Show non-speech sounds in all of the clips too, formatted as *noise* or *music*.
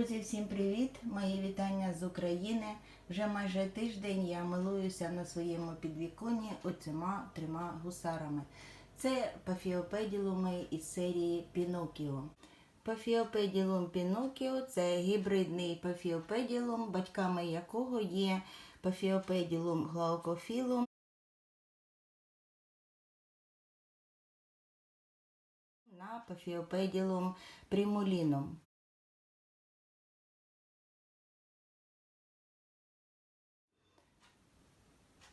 Друзі, всім привіт! Мої вітання з України. Вже майже тиждень я милуюся на своєму підвіконні оцима трьома гусарами. Це пафіопеділуми із серії Пінокіо. Пафіопеділум Пінокіо це гібридний пафіопеділум, батьками якого є пафіопеділум глаукофілум на пафіопеділум примулінум.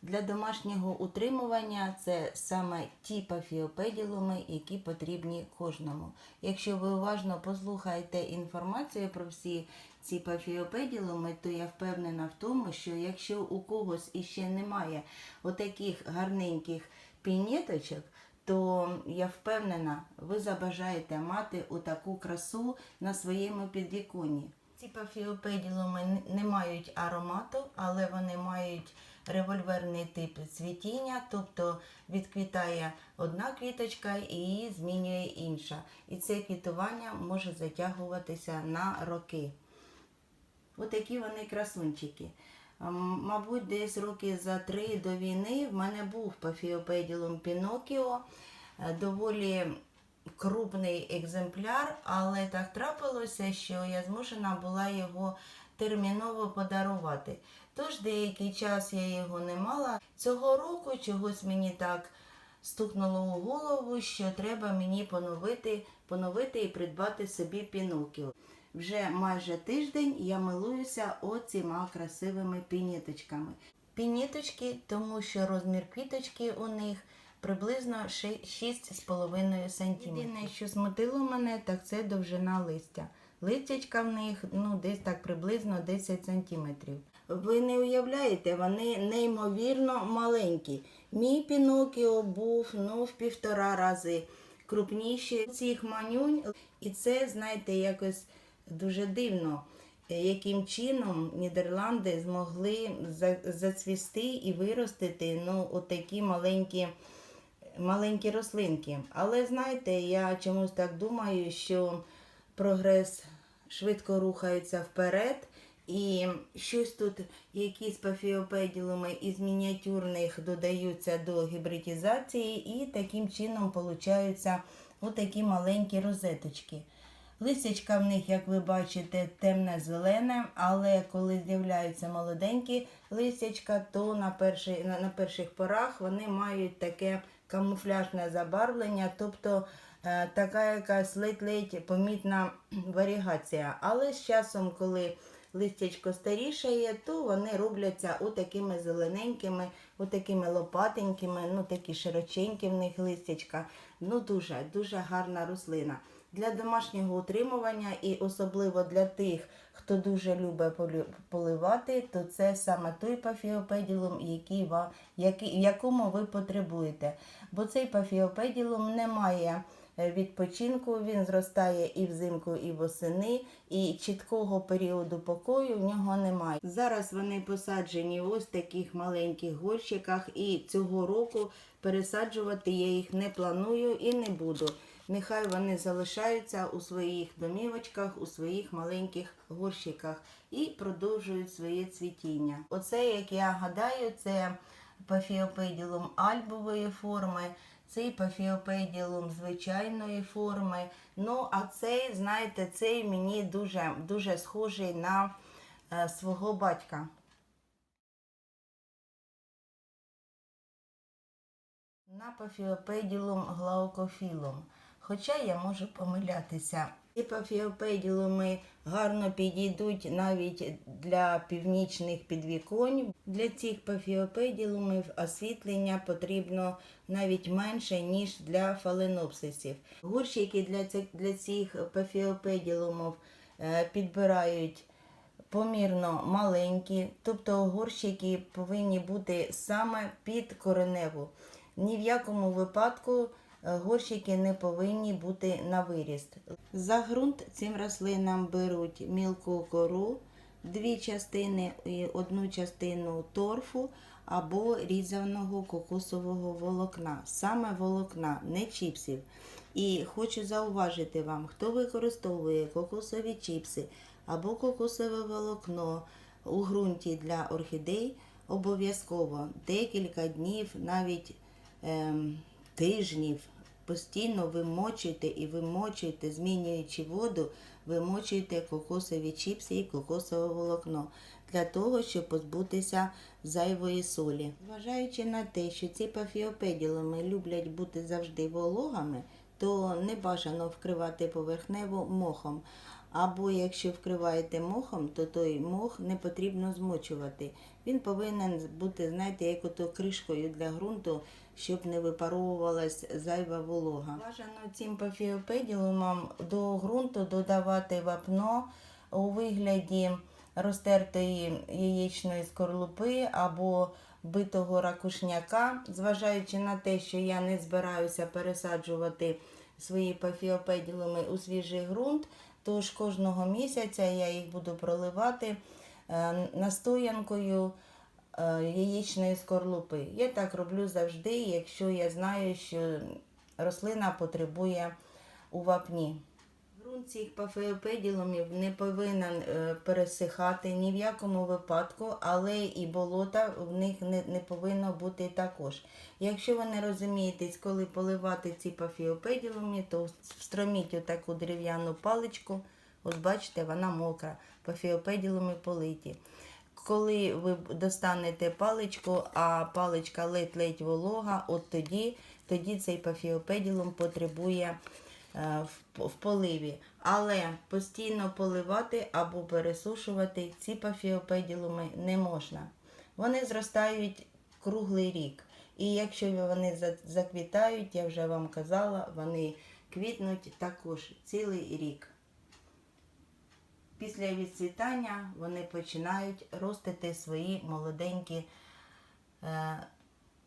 Для домашнього утримування це саме ті пафіопеділуми, які потрібні кожному. Якщо ви уважно послухаєте інформацію про всі ці пафіопеділуми, то я впевнена в тому, що якщо у когось іще немає отаких гарненьких пінеточок, то я впевнена, ви забажаєте мати отаку красу на своєму підвіконні. Ці пафіопеділуми не мають аромату, але вони мають револьверний тип цвітіння, тобто відквітає одна квіточка і змінює інша. І це квітування може затягуватися на роки. Отакі вони красунчики. Мабуть, десь роки за три до війни в мене був пафіопеділум Пінокіо, е, доволі крупний екземпляр, але так трапилося, що я змушена була його терміново подарувати. Тож деякий час я його не мала. Цього року чогось мені так стукнуло у голову, що треба мені поновити, поновити і придбати собі Пінокіо. Вже майже тиждень я милуюся оціма красивими пініточками. Пініточки, тому що розмір квіточки у них приблизно 6,5 см. Єдине, що смутило мене, так це довжина листя. Листячка в них ну, десь так приблизно 10 см. Ви не уявляєте, вони неймовірно маленькі. Мій Пінокіо був ну, в півтора рази крупніші цих манюнь. І це, знаєте, якось дуже дивно, яким чином Нідерланди змогли зацвісти і виростити ну, отакі маленькі, маленькі рослинки. Але знаєте, я чомусь так думаю, що прогрес швидко рухається вперед. І щось тут, якісь пафіопеділуми із мініатюрних додаються до гібридізації, і таким чином получаються отакі маленькі розеточки. Листячка в них, як ви бачите, темне-зелене, але коли з'являються молоденькі листячка, то на, перший, на, на перших порах вони мають таке камуфляжне забарвлення, тобто така якась ледь-ледь помітна *clears throat* варігація. Але з часом, коли листячко старішає, то вони робляться отакими зелененькими, отакими лопатенькими, ну такі широченькі в них листячка. Ну дуже, дуже гарна рослина. Для домашнього утримування і особливо для тих, хто дуже любить поливати, то це саме той пафіопеділум, який ва, який, якому ви потребуєте. Бо цей пафіопеділум не має е, відпочинку, він зростає і взимку, і восени, і чіткого періоду покою в нього немає. Зараз вони посаджені ось таких маленьких горщиках, і цього року пересаджувати я їх не планую і не буду. Нехай вони залишаються у своїх домівочках, у своїх маленьких горщиках і продовжують своє цвітіння. Оце, як я гадаю, це пафіопеділум альбової форми, цей пафіопеділум звичайної форми. Ну, а цей, знаєте, цей мені дуже, дуже схожий на е, свого батька. На пафіопеділум глаукофілум. Хоча я можу помилятися. Ці пафіопеділуми гарно підійдуть навіть для північних підвіконь. Для цих пафіопеділумів освітлення потрібно навіть менше, ніж для фаленопсисів. Горщики для цих, для цих пафіопеділумів е, підбирають помірно маленькі, тобто горщики повинні бути саме під кореневу. Ні в якому випадку горщики не повинні бути на виріст. За ґрунт цим рослинам беруть мілку кору, дві частини і одну частину торфу або різаного кокосового волокна, саме волокна, не чіпсів. І хочу зауважити вам, хто використовує кокосові чіпси або кокосове волокно у ґрунті для орхідей обов'язково декілька днів, навіть ем, тижнів. Постійно вимочуйте і вимочуйте, змінюючи воду, вимочуйте кокосові чіпси і кокосове волокно для того, щоб позбутися зайвої солі. Зважаючи на те, що ці пафіопеділуми люблять бути завжди вологами, то не бажано вкривати поверхнево мохом. Або якщо вкриваєте мохом, то той мох не потрібно змочувати. Він повинен бути, знаєте, як ото кришкою для ґрунту, щоб не випаровувалась зайва волога. Бажано цим пафіопеділумам до ґрунту додавати вапно у вигляді розтертої яєчної скорлупи або битого ракушняка, зважаючи на те, що я не збираюся пересаджувати свої пафіопеділуми у свіжий ґрунт, тож кожного місяця я їх буду проливати е, настоянкою е, яєчної скорлупи. Я так роблю завжди, якщо я знаю, що рослина потребує у вапні. Ґрунт цих пафеопеділумів не повинен е, пересихати ні в якому випадку, але і болота в них не, не повинно бути також. Якщо ви не розумієтесь, коли поливати ці пафіопеділуми, то встроміть отаку дерев'яну паличку. Ось бачите, вона мокра, пафіопеділуми политі. Коли ви достанете паличку, а паличка ледь-ледь волога, от тоді, тоді цей пафіопеділум потребує в, в поливі. Але постійно поливати або пересушувати ці пафіопеділуми не можна. Вони зростають круглий рік. І якщо вони заквітають, я вже вам казала, вони квітнуть також цілий рік. Після відцвітання вони починають ростити свої молоденькі е,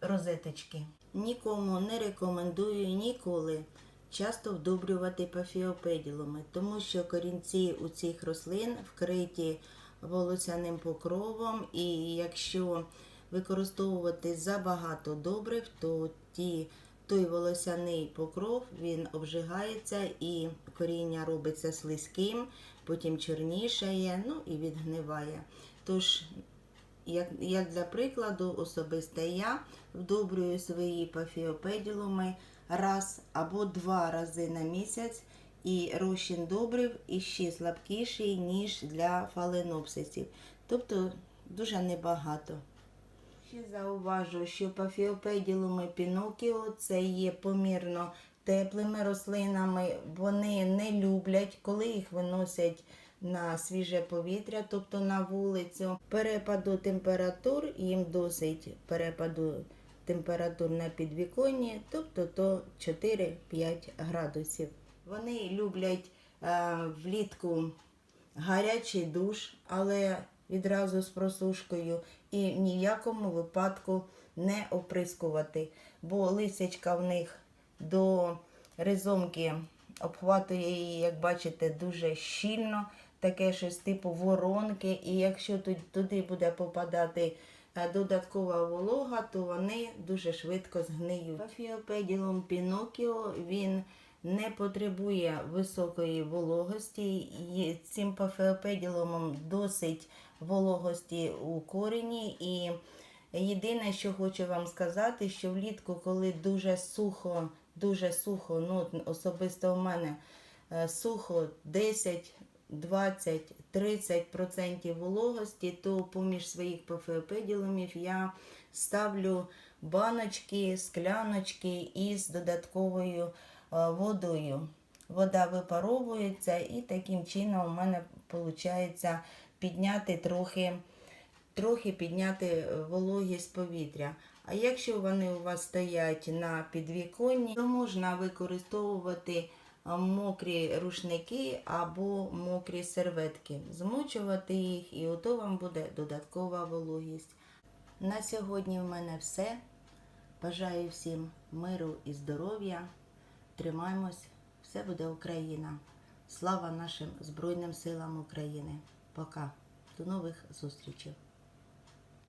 розеточки. Нікому не рекомендую ніколи часто вдобрювати пафіопеділуми, тому що корінці у цих рослин вкриті волосяним покровом, і якщо використовувати забагато добрив, то ті, той волосяний покров він обжигається і коріння робиться слизьким, потім чорнішає, ну і відгниває. Тож як, як для прикладу, особисто я вдобрюю свої пафіопеділуми раз або два рази на місяць, і розчин добрив іще слабкіший, ніж для фаленопсисів. Тобто дуже небагато. Ще зауважу, що пафіопеділуми пінокіо це є помірно теплими рослинами. Вони не люблять, коли їх виносять на свіже повітря, тобто на вулицю. Перепаду температур їм досить перепаду температур на підвіконні, тобто то 4-5 градусів. Вони люблять е, влітку гарячий душ, але відразу з просушкою, і в якому випадку не оприскувати, бо лисячка в них до ризомки обхватує її, як бачите, дуже щільно, таке щось типу воронки. І якщо туди буде попадати додаткова волога, то вони дуже швидко згниють. Пафіопеділум пінокіо він не потребує високої вологості. І цим пафіопеділумом досить вологості у корені. І єдине, що хочу вам сказати, що влітку, коли дуже сухо, дуже сухо, ну особисто у мене е, сухо 10, 20, 30% вологості, то поміж своїх пафіопеділумів я ставлю баночки, скляночки із додатковою е, водою. Вода випаровується і таким чином у мене виходить підняти трохи, трохи підняти е, вологість повітря. А якщо вони у вас стоять на підвіконні, то можна використовувати мокрі рушники або мокрі серветки, змочувати їх, і ото вам буде додаткова вологість. На сьогодні в мене все. Бажаю всім миру і здоров'я. Тримаємось, все буде Україна. Слава нашим Збройним силам України. Пока. До нових зустрічей.